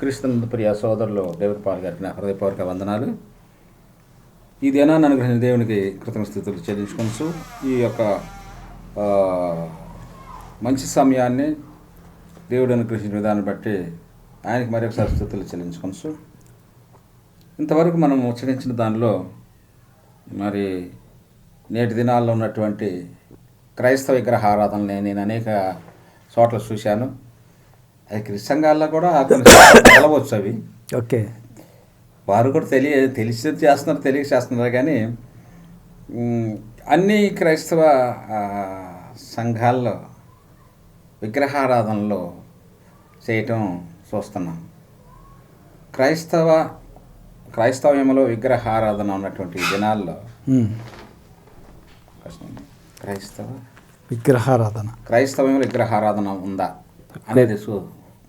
క్రీస్తునందు ప్రియ సోదరులు David Paul గారికి నా హృదయపూర్వక వందనాలు. ఈ దినాన్ని అనుగ్రహించిన దేవునికి కృతజ్ఞతలు చెల్లించుకోవచ్చు ఈ యొక్క మంచి సమయాన్ని దేవుడు అనుగ్రహించిన విధానం బట్టి ఆయనకి మరొకసారి స్థితులు స్థుతులు చెల్లించుకోవచ్చు ఇంతవరకు మనం ఉచ్చరించిన దానిలో మరి నేటి దినాల్లో ఉన్నటువంటి క్రైస్తవ విగ్రహారాధనని నేను అనేక చోట్ల చూశాను. అది క్రిస్తంగాల్లో కూడా తెలవచ్చు అవి. ఓకే. వారు కూడా తెలియ తెలిసి చేస్తున్నారు తెలియక చేస్తున్నారు కానీ అన్ని క్రైస్తవ సంఘాల్లో విగ్రహారాధనలో చేయటం చూస్తున్నాం. క్రైస్తవ క్రైస్తవ్యంలో విగ్రహారాధన ఉన్నటువంటి దినాల్లో. క్రైస్తవ విగ్రహారాధన. క్రైస్తవంలో విగ్రహారాధన ఉందా అనేది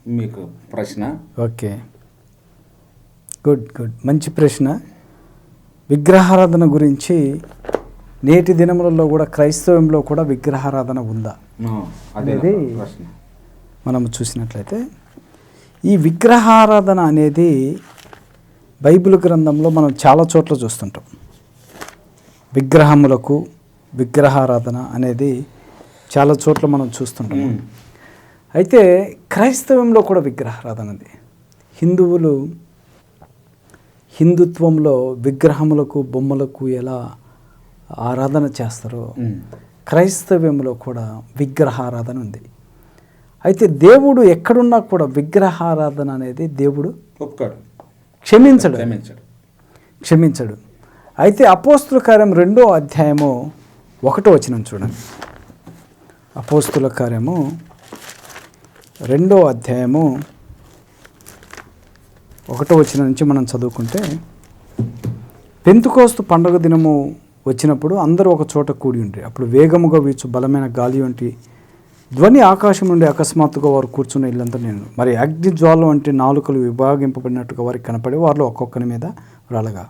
మీకు ప్రశ్న. ఓకే. Good good. మంచి ప్రశ్న. విగ్రహారాధన గురించి నేటి దినములలో కూడా క్రైస్తవంలో కూడా విగ్రహారాధన ఉందా? అనేది ప్రశ్న. మనం చూసినట్లయితే ఈ విగ్రహారాధన అనేది బైబిల్ గ్రంథంలో మనం చాలా చోట్ల చూస్తుంటాం. విగ్రహములకు విగ్రహారాధన అనేది చాలా చోట్ల మనం చూస్తుంటాం. అయితే క్రైస్తవంలో కూడా విగ్రహారాధన ఉంది. హిందువులు హిందుత్వంలో విగ్రహములకు బొమ్మలకు ఎలా ఆరాధన చేస్తారో. క్రైస్తవ్యంలో కూడా విగ్రహారాధన ఉంది. అయితే దేవుడు ఎక్కడున్నా కూడా విగ్రహారాధన అనేది దేవుడు ఒప్పుకోడు. క్షమించడు. క్షమించడు. క్షమించడు. అయితే అపోస్తుల కార్యం రెండో అధ్యాయము ఒకటో వచనం చూడండి. అపోస్తుల కార్యము రెండో అధ్యాయము ఒకటో వచ్చిన నుంచి మనం చదువుకుంటే పెంతుకోస్తు పండుగ దినము వచ్చినప్పుడు అందరూ ఒక చోట కూడి ఉండే అప్పుడు వేగముగా వీచు బలమైన గాలి వంటి ధ్వని ఆకాశం నుండి అకస్మాత్తుగా వారు కూర్చున్న ఇల్లంతా నేను మరి అగ్ని జ్వాల వంటి నాలుకలు విభాగింపబడినట్టుగా వారికి కనపడి వారిలో ఒక్కొక్కరి మీద రాలగా.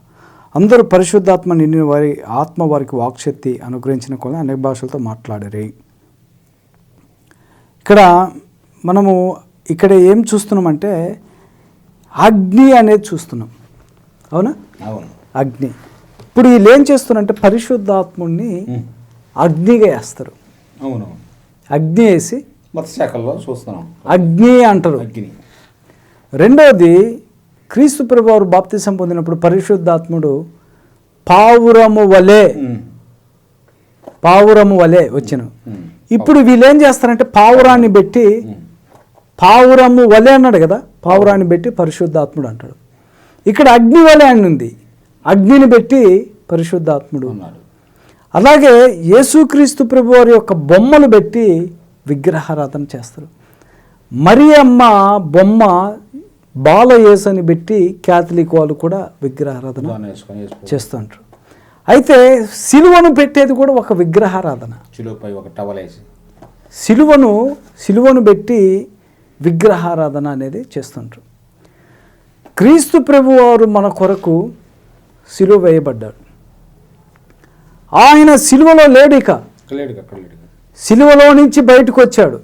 అందరూ పరిశుద్ధాత్మ నిండిన వారి ఆత్మ వారికి వాక్శక్తి అనుగ్రహించిన కొన్ని అనేక భాషలతో మాట్లాడరే. ఇక్కడ మనము ఇక్కడ ఏం చూస్తున్నామంటే అగ్ని అనేది చూస్తున్నాం. అవునా? అవును. అగ్ని. ఇప్పుడు వీళ్ళు ఏం చేస్తున్నారంటే పరిశుద్ధాత్ముడిని. అగ్నిగా వేస్తారు. అవును అగ్ని వేసి మత్స్యశాఖల్లో చూస్తున్నాం. అగ్ని అంటారు. అగ్ని. రెండవది క్రీస్తు ప్రభువారు బాప్తిసం పొందినప్పుడు పరిశుద్ధాత్ముడు పావురము వలె. పావురము వలె వచ్చను. ఇప్పుడు వీళ్ళు ఏం చేస్తారంటే పావురాన్ని పెట్టి. పావురము వలె అన్నాడు కదా పావురాన్ని పెట్టి పరిశుద్ధాత్ముడు అంటాడు. ఇక్కడ అగ్ని వలె అని ఉంది. అగ్నిని పెట్టి పరిశుద్ధాత్ముడు. ఉన్నాడు అలాగే యేసుక్రీస్తు ప్రభు వారి యొక్క బొమ్మలు పెట్టి విగ్రహారాధన చేస్తారు. మరి అమ్మ బొమ్మ బాలయేసని పెట్టి క్యాథలిక్ వాళ్ళు కూడా విగ్రహారాధన చేస్తుంటారు అయితే సిలువను పెట్టేది కూడా ఒక విగ్రహారాధన. సిలువను సిలువను పెట్టి విగ్రహారాధన అనేది చేస్తుంటారు క్రీస్తు ప్రభు వారు మన కొరకు సిలువ వేయబడ్డాడు. ఆయన సిలువలో లేడిక సిలువలో నుంచి బయటకు వచ్చాడు.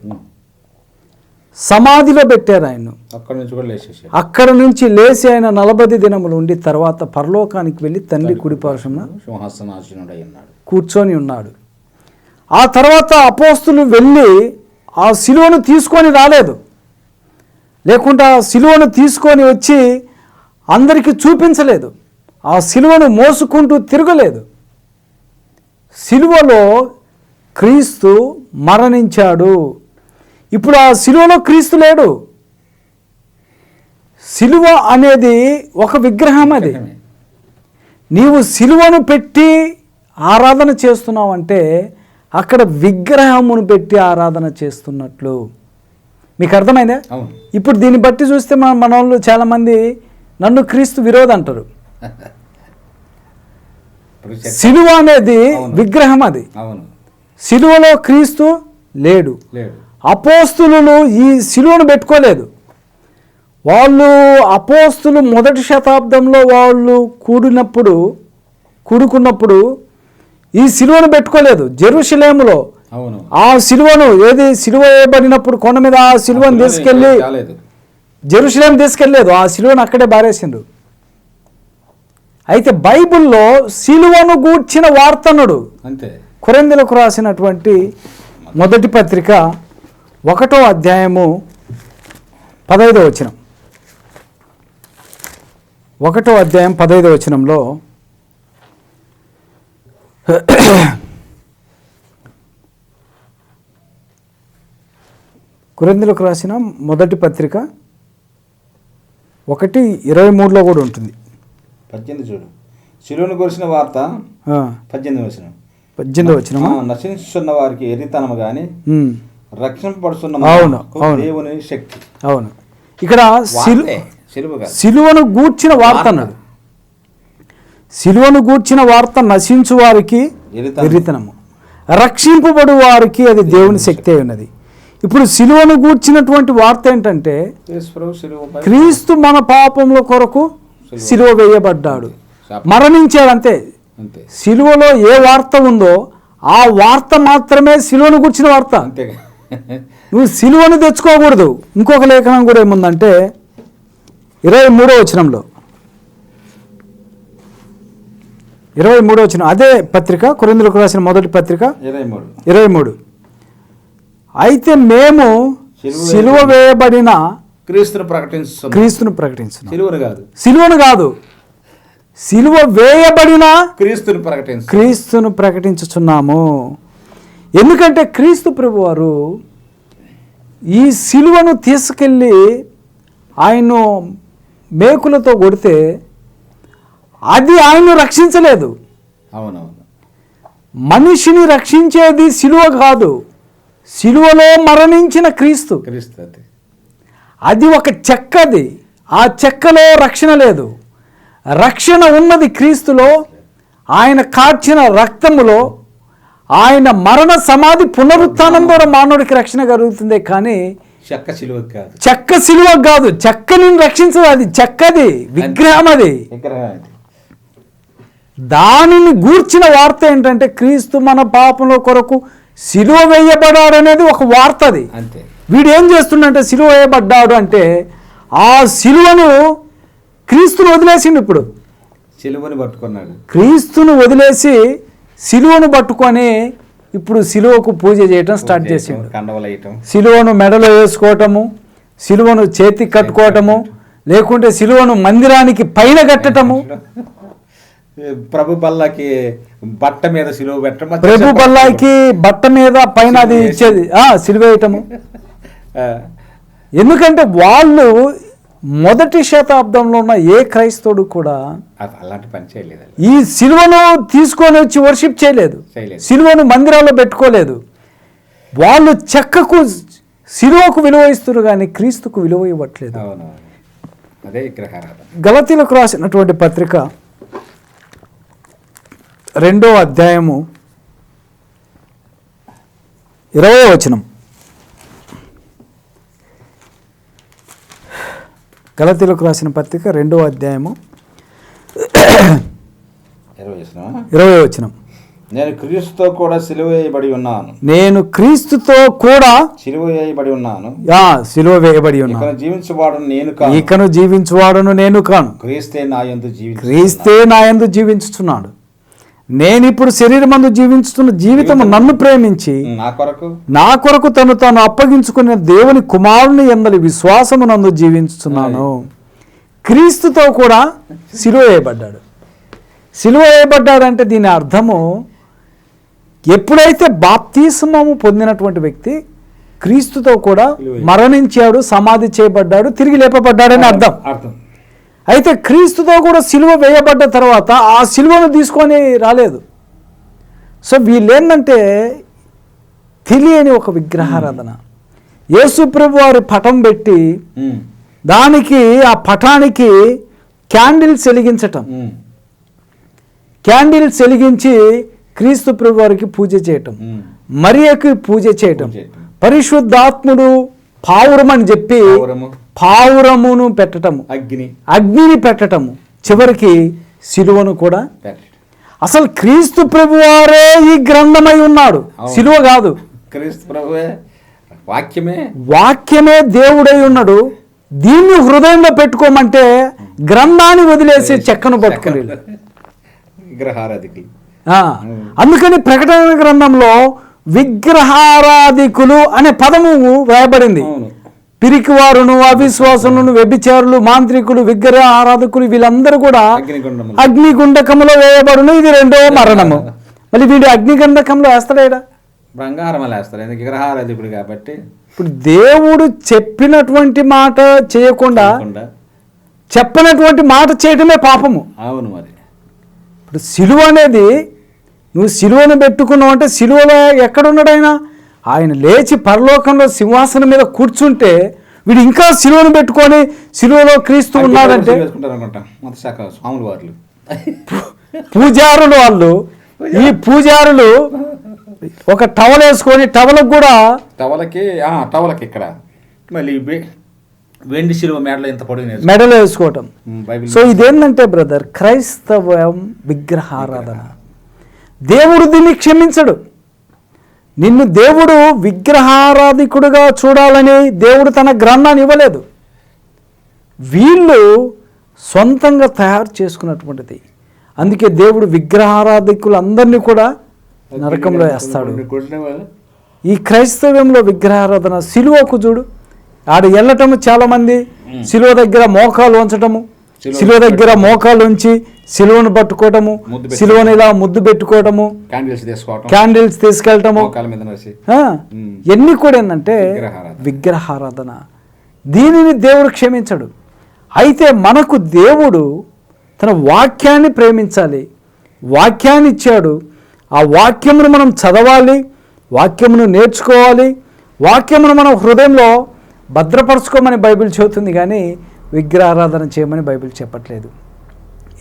సమాధిలో పెట్టారు ఆయన్ను. అక్కడి నుంచి లేచి ఆయన నలభై దినములు ఉండి తర్వాత పరలోకానికి వెళ్ళి తండ్రి కుడిపార్శ్వన కూర్చొని ఉన్నాడు. ఆ తర్వాత అపోస్తులు వెళ్ళి ఆ సిలువను తీసుకొని రాలేదు. లేకుంటే ఆ సిలువను తీసుకొని వచ్చి అందరికీ చూపించలేదు. ఆ సిలువను మోసుకుంటూ తిరగలేదు. సిలువలో క్రీస్తు మరణించాడు. ఇప్పుడు ఆ సిలువలో క్రీస్తు లేడు. సిలువ అనేది ఒక విగ్రహం అది. నీవు సిలువను పెట్టి ఆరాధన చేస్తున్నావు అంటే అక్కడ విగ్రహమును పెట్టి ఆరాధన చేస్తున్నట్లు. మీకు అర్థమైందా? ఇప్పుడు దీన్ని బట్టి చూస్తే మన మన వాళ్ళు చాలామంది నన్ను క్రీస్తు విరోధి అంటారు. సిలువ అనేది. విగ్రహం అది. సిలువలో క్రీస్తు లేడు. అపోస్తులు ఈ సిలువను పెట్టుకోలేదు. వాళ్ళు అపోస్తులు మొదటి శతాబ్దంలో వాళ్ళు కూడినప్పుడు కూడుకున్నప్పుడు ఈ సిలువను పెట్టుకోలేదు. జెరూసలేములో అవును ఆ సిలువను ఏది సిలువ వేయబడినప్పుడు కొండ మీద ఆ సిలువను తీసుకెళ్ళి జెరూసలేం తీసుకెళ్ళలేదు. ఆ సిలువను అక్కడే బారేసిండు అయితే బైబిల్లో సిలువను గూర్చిన వార్తనుడు అంతే. కొరిందులకు రాసినటువంటి మొదటి పత్రిక ఒకటో అధ్యాయము పదైదో వచనం. ఒకటో అధ్యాయం పదైదో వచనంలో కొరిందులకు రాసిన మొదటి పత్రిక ఒకటి ఇరవై మూడులో కూడా ఉంటుంది. పద్దెనిమిది చూడు. శిలువను గురిసిన వార్త పద్దెనిమిది వచ్చిన పద్దెనిమిదో వచనమా? నశించున్న వారికి ఎరితనము గాని ఉమ్, రక్షింపబడుతున్న అవును. దేవుని శక్తి. అవును. ఇక్కడ సిలువను గూర్చిన వార్త. అన్నాడు సిలువను గూర్చిన వార్త నశించు వారికి ఎరితనం. ఎరితనము రక్షింపబడు వారికి అది దేవుని శక్తి. అయి ఉన్నది ఇప్పుడు సిలువను గూర్చినటువంటి వార్త ఏంటంటే క్రీస్తు మన పాపముల కొరకు సిలువ వేయబడ్డాడు. మరణించాడు అంతే. సిలువలో ఏ వార్త ఉందో ఆ వార్త మాత్రమే సిలువను గూర్చిన వార్త. నువ్వు సిలువను తెచ్చుకోకూడదు. ఇంకొక లేఖనం కూడా ఏముందంటే ఇరవై మూడో వచనంలో. ఇరవై మూడో వచనం అదే పత్రిక కొరిందులకు రాసిన మొదటి పత్రిక ఇరవై మూడు. ఇరవై మూడు. అయితే మేము సిలువ వేయబడిన క్రీస్తును ప్రకటిస్తున్న క్రీస్తును ప్రకటించున్నాం. సిలువను కాదు. సిలువను కాదు. సిలువ వేయబడిన క్రీస్తును ప్రకటించు క్రీస్తును ప్రకటించుచున్నాము. ఎందుకంటే క్రీస్తు ప్రభువారు ఈ సిలువను తీసుకెళ్ళి ఆయన్ను మేకులతో కొడితే అది ఆయన్ను రక్షించలేదు. అవునవును. మనిషిని రక్షించేది సిలువ కాదు. సిలువలో మరణించిన క్రీస్తు. క్రీస్తు అది అది ఒక చెక్కది. ఆ చెక్కలో రక్షణ లేదు. రక్షణ ఉన్నది క్రీస్తులో. ఆయన కార్చిన రక్తములో. ఆయన మరణ సమాధి పునరుత్థానం ద్వారా మానవుడికి రక్షణ కలుగుతుంది కానీ చెక్క సిలువ కాదు. చెక్క సిలువ కాదు. చెక్కని రక్షించదు అది. చెక్కది. విగ్రహం అది. దానిని గూర్చిన వార్త ఏంటంటే క్రీస్తు మన పాపంలో కొరకు సిలువ వేయబడాడనేది ఒక వార్త అది అంతే. వీడు ఏం చేస్తుండంటే సిలువ వేయబడ్డాడు అంటే ఆ సిలువను క్రీస్తును వదిలేసిండు ఇప్పుడు. సిలువని పట్టుకున్నాడు. క్రీస్తును వదిలేసి సిలువను పట్టుకొని ఇప్పుడు సిలువకు పూజ చేయటం స్టార్ట్ చేసిండు. సిలువను మెడలో వేసుకోవటము సిలువను చేతికి కట్టుకోవటము లేకుంటే సిలువను మందిరానికి పైన కట్టటము. ప్రభు బల్లకి బట్ట మీద సిలువ పెట్టడం ప్రభు బల్లాకి బట్ట మీద పైన అది ఇచ్చేది. ఆ, సిలువ వేయటము. ఎందుకంటే వాళ్ళు మొదటి శతాబ్దంలో ఉన్న ఏ క్రైస్తవుడు కూడా అలాంటి పని చేయలేదు. ఈ సిలువను తీసుకొని వచ్చి వర్షిప్ చేయలేదు. సిలువను మందిరాల్లో పెట్టుకోలేదు. వాళ్ళు చెక్కకు సిలువకు విలువ ఇస్తున్నారు కానీ క్రీస్తుకు విలువ ఇవ్వట్లేదు. గలతీలకు రాసినటువంటి పత్రిక రెండో అధ్యాయము ఇరవై వచనం. గలతీలకు రాసిన పత్రిక రెండో అధ్యాయము ఇరవై వచనం. నేను క్రీస్తుతో కూడా సిలువ వేయబడి ఉన్నాను. నేను క్రీస్తుతో కూడా సిలువ వేయబడి ఉన్నాను. ఆ, సిలువ వేయబడి ఉన్నాను. ఇక్కడ జీవించబడను నేను కాను. ఈకను జీవించువాడును నేను కాను. క్రీస్తే నా యందు జీవించు క్రీస్తే నా యందు జీవించుచున్నాడు. నేను ఇప్పుడు శరీరమందు జీవించుతున్న జీవితం నన్ను ప్రేమించి నా కొరకు? నా కొరకు తను తాను అప్పగించుకునే దేవుని కుమారుని ఎందలి విశ్వాసము నందు జీవించుచున్నాను. క్రీస్తుతో కూడా సిలువ వేయబడ్డాడు. సిలువ వేయబడ్డాడంటే దీని అర్థము ఎప్పుడైతే బాప్తిస్మము పొందినటువంటి వ్యక్తి క్రీస్తుతో కూడా మరణించాడు సమాధి చేయబడ్డాడు తిరిగి లేపబడ్డాడని అర్థం. అర్థం. అయితే క్రీస్తుతో కూడా సిలువ వేయబడ్డ తర్వాత ఆ సిలువను తీసుకొని రాలేదు. సో వీళ్ళేంటంటే తెలియని ఒక విగ్రహారాధన. యేసు ప్రభు వారి పటం పెట్టి దానికి ఆ పటానికి క్యాండిల్స్ వెలిగించటం. క్యాండిల్స్ వెలిగించి క్రీస్తు ప్రభు వారికి పూజ చేయటం. మరియకి పూజ చేయటం. పరిశుద్ధాత్ముడు పావురం అని చెప్పి పావురమును పెట్టటము అగ్ని. అగ్నిని పెట్టటము చివరికి సిలువను కూడా. అసలు క్రీస్తు ప్రభువారే ఈ గ్రంథమై ఉన్నాడు. సిలువ కాదు. క్రీస్తు ప్రభువే వాక్యమే. వాక్యమే దేవుడై ఉన్నాడు. దీన్ని హృదయంలో పెట్టుకోమంటే గ్రంథాన్ని వదిలేసి చెక్కను పట్టుకుని. విగ్రహారాధికులు అందుకని ప్రకటన గ్రంథంలో విగ్రహారాధికులు అనే పదము వేయబడింది. పిరికివారును అవిశ్వాసులను వ్యభిచారులు మాంత్రికులు విగ్రహ ఆరాధకులు వీళ్ళందరూ కూడా అగ్నిగుండకంలో వేయబడును. ఇది రెండవ మరణము. మళ్ళీ వీడు అగ్నిగుండకంలో వేస్తాడా. వేస్తారు విగ్రహారాధికుడు కాబట్టి? ఇప్పుడు దేవుడు చెప్పినటువంటి మాట చేయకుండా చెప్పినటువంటి మాట చేయటమే పాపము. అవును మరి. ఇప్పుడు సిలువ అనేది నువ్వు సిలువను పెట్టుకున్నావు అంటే సిలువలో ఎక్కడున్నాడు ఆయన లేచి పరలోకంలో సింహాసనం మీద కూర్చుంటే వీడు ఇంకా సిలువను పెట్టుకొని సిలువలో క్రీస్తు ఉన్నాడంటే స్వాములు వార్లు పూజారులు వాళ్ళు ఈ పూజారులు ఒక టవల్ వేసుకొని టవలకు కూడా టవలకి టవలకి ఇక్కడ. మళ్ళీ వెండి శిలువ మేడలో పొడుగు నేర్చు మెడలు వేసుకోవటం. సో ఇదేంటంటే బ్రదర్ క్రైస్తవం విగ్రహారాధన. దేవుడు దీన్ని క్షమించడు. నిన్ను దేవుడు విగ్రహారాధికుడుగా చూడాలని దేవుడు తన గ్రంథాన్ని ఇవ్వలేదు. వీళ్ళు సొంతంగా తయారు చేసుకున్నటువంటిది. అందుకే దేవుడు విగ్రహారాధికులందరినీ కూడా నరకంలో వేస్తాడు. ఈ క్రైస్తవ్యంలో విగ్రహారాధన సిలువకు చూడు. ఆడ వెళ్ళటము చాలా మంది సిలువ దగ్గర మోకాలు ఉంచటము సిలువ దగ్గర మోకాలు ఉంచి సిలువను పట్టుకోవటము. సిలువను ఇలా ముద్దు పెట్టుకోవటము క్యాండిల్స్ తీసుకోవటం. క్యాండిల్స్ తీసుకెళ్ళటము. ఇవన్నీ కూడా ఏంటంటే విగ్రహారాధన. విగ్రహారాధన. దీనిని దేవుడు క్షమించడు. అయితే మనకు దేవుడు తన వాక్యాన్ని ప్రేమించాలి. వాక్యాన్ని ఇచ్చాడు. ఆ వాక్యమును మనం చదవాలి వాక్యమును నేర్చుకోవాలి వాక్యమును మనం హృదయంలో భద్రపరచుకోమని బైబిల్ చెబుతుంది కానీ విగ్రహారాధన చేయమని బైబిల్ చెప్పట్లేదు.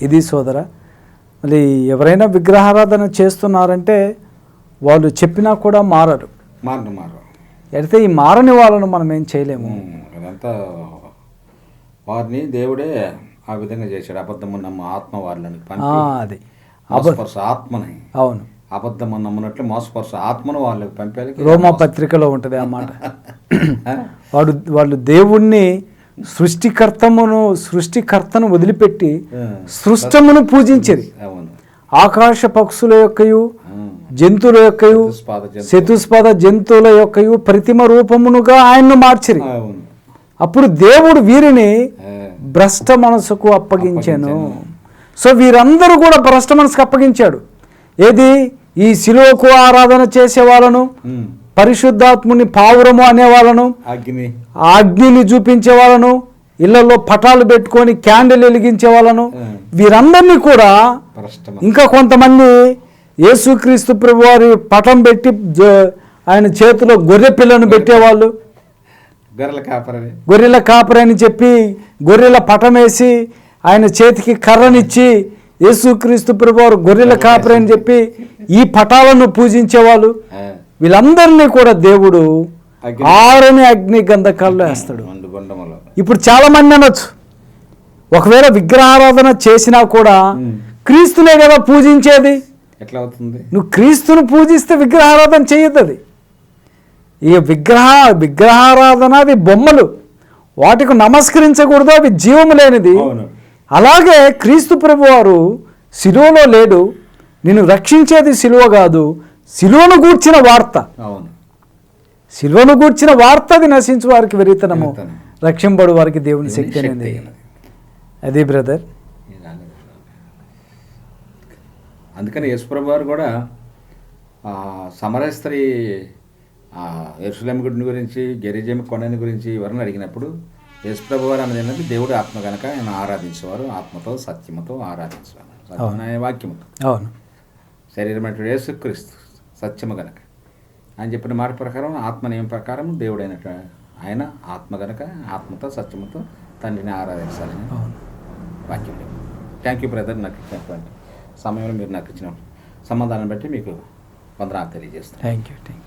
ఇది సోదర మళ్ళీ ఎవరైనా విగ్రహారాధన చేస్తున్నారంటే వాళ్ళు చెప్పినా కూడా మారరు. మారు మారు అయితే ఈ మారని వాళ్ళను మనం ఏం చేయలేము? అదంతా వారిని దేవుడే ఆ విధంగా చేశాడు. అబద్ధము నమ్మ ఆత్మ వారిని అది. మోసపరుచు ఆత్మని. అవును. అబద్ధము నమ్మునట్లు మోసపరుచు ఆత్మను వాళ్ళకి పంపాలి రోమా పత్రికలో ఉంటుంది ఆ మాట. వాడు వాళ్ళు దేవుణ్ణి సృష్టికర్తమును సృష్టికర్తను వదిలిపెట్టి సృష్టమును పూజించేది. ఆకాశ పక్షుల యొక్కయు. జంతువుల యొక్కయు చతుస్పాద జంతు- చతుస్పద జంతువుల యొక్కయు ప్రతిమ రూపమునుగా ఆయన్ను మార్చిరి. అప్పుడు దేవుడు వీరిని భ్రష్ట మనసుకు అప్పగించాను. సో వీరందరూ కూడా భ్రష్ట మనసుకు అప్పగించాడు. ఏది? ఈ శిలువకు ఆరాధన చేసే వాళ్ళను. పరిశుద్ధాత్ముని పావురము అనే వాళ్ళను అగ్ని. అగ్నిని చూపించే వాళ్ళను ఇళ్ళలో పటాలు పెట్టుకొని క్యాండిల్ వెలిగించే వాళ్ళను వీరందరినీ కూడా ఇంకా కొంతమంది యేసుక్రీస్తు ప్రభు వారి పటం పెట్టి ఆయన చేతిలో గొర్రె పిల్లను పెట్టేవాళ్ళు. గొర్రెల కాపరని గొర్రెల కాపరి అని చెప్పి గొర్రెల పటం వేసి ఆయన చేతికి కర్రనిచ్చి యేసుక్రీస్తు ప్రభు వారు గొర్రెల కాపరి అని చెప్పి ఈ పటాలను పూజించేవాళ్ళు. వీళ్ళందరినీ కూడా దేవుడు. ఆరని అగ్ని గంధకాల్లో వేస్తాడు. ఇప్పుడు చాలా మంది అనొచ్చు. ఒకవేళ విగ్రహారాధన చేసినా కూడా. క్రీస్తునే కదా పూజించేది. ఎట్లా అవుతుంది? నువ్వు క్రీస్తును పూజిస్తే విగ్రహారాధన చేయొద్దు అది. ఇక విగ్రహ విగ్రహారాధన అవి బొమ్మలు. వాటికి నమస్కరించకూడదు అవి జీవము లేనిది. అలాగే క్రీస్తు ప్రభు వారు శిలువలో లేడు. నిన్ను రక్షించేది శిలువ కాదు. శిలువను గూర్చిన వార్త. అవును. శిలువను గూర్చిన వార్త అది నశించు వారికి వెరితనము. రక్షింపడు వారికి దేవుని శక్తి అనేది. అది బ్రదర్. అందుకని యేసుప్రభు వారు కూడా సమరయ స్త్రీ గుడిని గురించి గెరిజేమి కొండని గురించి ఎవరిని అడిగినప్పుడు యేసుప్రభు వారు అన్నది ఏంటంటే దేవుడు ఆత్మ కనుక ఆయన ఆరాధించేవారు ఆత్మతో సత్యముతో ఆరాధించేవారు. అనే వాక్యముతో అవును. శరీరమైనటువంటి యేసుక్రీస్తు. సత్యము గనక. ఆయన చెప్పిన మాట ప్రకారం ఆత్మ నియమం ప్రకారం దేవుడైనట్టు ఆయన ఆత్మ గనక ఆత్మతో సత్యముతో తండ్రిని ఆరాధించాలని వాక్యం థ్యాంక్ యూ బ్రదర్ నాకు ఇచ్చినటువంటి సమయంలో మీరు నాకు ఇచ్చిన సమాధానం బట్టి మీకు వందనాలు తెలియజేస్తాను. Thank you thank you